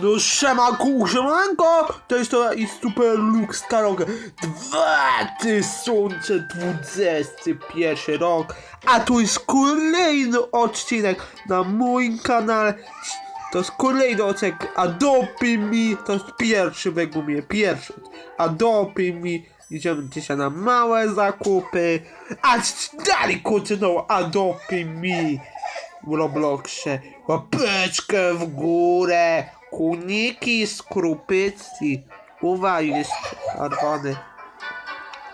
No siema kurzemanko, to jest to i Super Lux Skywalker 2021 rok, a tu jest kolejny odcinek na moim kanale, to jest kolejny odcinek Adobe Me, to jest pierwszy według mnie, pierwszy, Adobe Me, idziemy dzisiaj na małe zakupy, a dalej kontynuował Adobe Me w Robloxie. Łapeczkę w górę. Kuniki z krupycji. Uwaj, jest czerwony.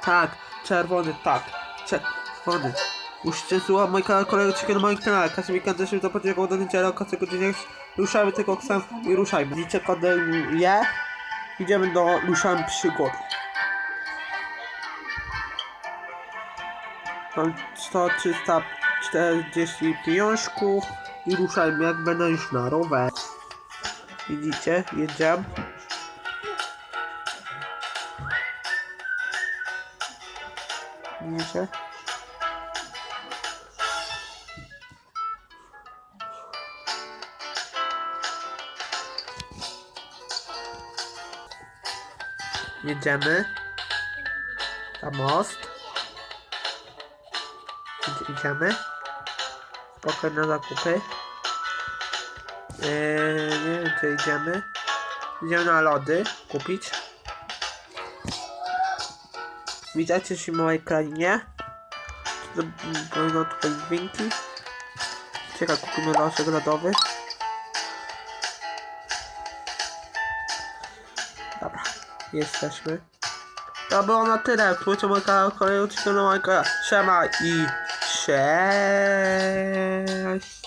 Tak, czerwony, tak. Czerwony. Musicie słuchać mój kanał, kolejny odcinek na moim kanale. Kasy weekend też do podziękowania do niedziela, kasy godziny. Ruszamy tego ksem i ruszajmy. Widzicie kodem je? Idziemy do ruszamy przygody. Mam 100, 340 pieniążków i ruszajmy jak będę już na rower. Widzicie? Jedziemy. Widzicie? Jedziemy. Na most. Idzie- Idziemy. Spokojnie na zakupy. Eee, nie wiem, czy idziemy. Idziemy na lody kupić. Widzicie się w mojej krainie? Pełno tutaj dźwięki. Czekaj, kupimy losek lodowy. Dobra, jesteśmy. To było na tyle. Wpójcie mój kanał, kolejny odcinek na kanał. Siema i cześć. э,